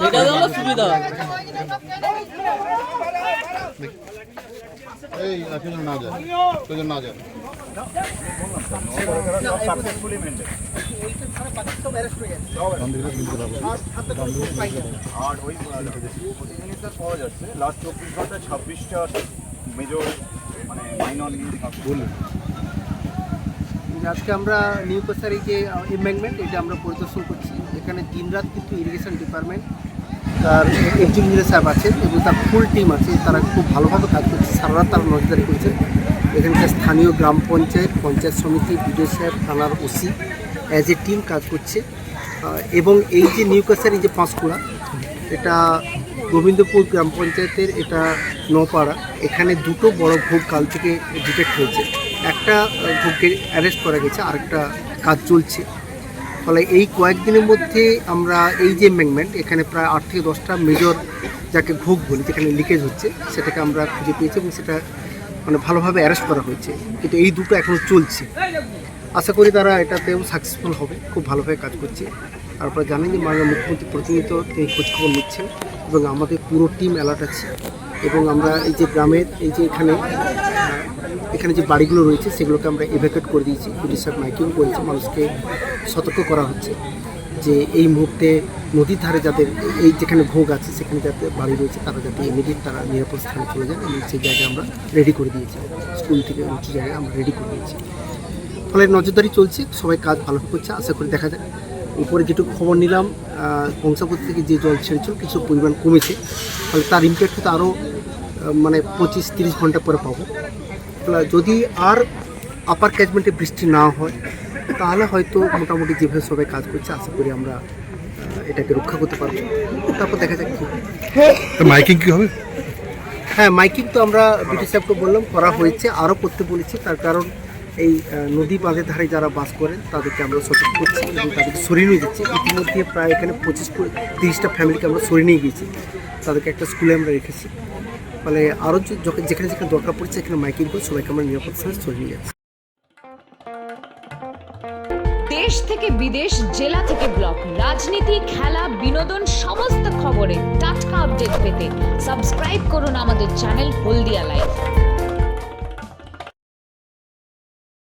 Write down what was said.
এটা হলো পাওয়া যাচ্ছে লাস্ট চব্বিশ ঘন্টায় ছাব্বিশটা মেজর মানে মাইনর আজকে আমরা নিউ কোসারি যে এম্বাংমেন্ট এটা আমরা পরিদর্শন করছি। এখানে দিনরাত কিন্তু ইরিগেশন ডিপার্টমেন্ট তার ইঞ্জিনিয়ার সাহেব আছেন এবং তার ফুল টিম আছে। তারা খুব ভালোভাবে কাজ করছে। সারা রাত তারা নজরদারি করছে। এখানকার স্থানীয় গ্রাম পঞ্চায়েত পঞ্চায়েত সমিতি বিডিও সাহেব, থানার ওসি অ্যাজ এ টিম কাজ করছে। এবং এই যে নিউ কোসারি যে পাঁশকুড়া, এটা গোবিন্দপুর গ্রাম পঞ্চায়েতের এটা নপাড়া। এখানে দুটো বড় ভোগ কাল থেকে ডিটেক্ট হয়েছে। একটা ভোগকে অ্যারেস্ট করা গেছে, আরেকটা কাজ চলছে। ফলে এই কয়েকদিনের মধ্যে আমরা এই যে এম্বাংমেন্ট এখানে প্রায় আট থেকে দশটা মেজর যাকে ভোগ বলি, যেখানে লিকেজ হচ্ছে, সেটাকে আমরা খুঁজে পেয়েছি এবং সেটা মানে ভালোভাবে অ্যারেস্ট করা হয়েছে। কিন্তু এই দুটো এখনও চলছে। আশা করি তারা এটাতেও সাকসেসফুল হবে, খুব ভালোভাবে কাজ করছে। তারপরে জানেন যে মাননীয় মুখ্যমন্ত্রী প্রতিনিয়ত তিনি খোঁজখবর নিচ্ছেন এবং আমাদের পুরো টিম অ্যালার্ট আছে। এবং আমরা এই যে গ্রামের, এই যে এখানে এখানে যে বাড়িগুলো রয়েছে, সেগুলোকে আমরা এভ্যাকুয়েট করে দিয়েছি। পুলিশ সাহেব মাইকিং করেছে মানুষকে সতর্ক করা হচ্ছে যে এই মুহূর্তে নদীর ধারে যাদের এই যেখানে ভোগ আছে, সেখানে যাতে বাড়ি রয়েছে, তারা যাতে ইমিডিয়েট তারা নিরাপদ স্থানে চলে যান এবং সেই জায়গায় আমরা রেডি করে দিয়েছি। স্কুল থেকে উঁচু জায়গায় আমরা রেডি করে দিয়েছি। ফলে নজরদারি চলছে, সবাই কাজ ভালো করছে, আশা করি দেখা যায় উপরে যেটুকু খবর নিলাম কংসাবতী থেকে যে জল ছেড়েছিল, কিছু পরিমাণ কমেছে। ফলে তার ইম্প্যাক্ট হয়তো আরও মানে পঁচিশ তিরিশ ঘণ্টা পরে পাবো। যদি আর আপার ক্যাচমেন্টে বৃষ্টি না হয় তাহলে হয়তো মোটামুটি যেভাবে সবাই কাজ করছে আশা করি আমরা এটাকে রক্ষা করতে পারব। তারপর দেখা যাক কী। মাইকিং কি হবে? হ্যাঁ মাইকিং তো আমরা বিটি সাহেবকে বললাম করা হয়েছে আরও করতে বলেছি। তার কারণ এই নদী বাঁধের ধারে যারা বাস করেন তাদেরকে আমরা সতর্ক করছি এবং তাদেরকে সরিয়ে নিয়ে যাচ্ছি। ইতিমধ্যে প্রায় এখানে পঁচিশ তিরিশটা ফ্যামিলিকে আমরা সরিয়ে নিয়ে গিয়েছি। তাদেরকে একটা স্কুলে আমরা রেখেছি। মানে আরও যেখানে যেখানে দরকার পড়ছে এখানে মাইকিং করে সবাইকে আমরা নিরাপদ স্থানে সরিয়ে নিয়ে যাচ্ছি। দেশ থেকে বিদেশ, জেলা থেকে ব্লক, রাজনীতি, খেলা, বিনোদন, সমস্ত খবরে টাটকা আপডেট পেতে সাবস্ক্রাইব করুন আমাদের চ্যানেল হলদিয়া লাইভ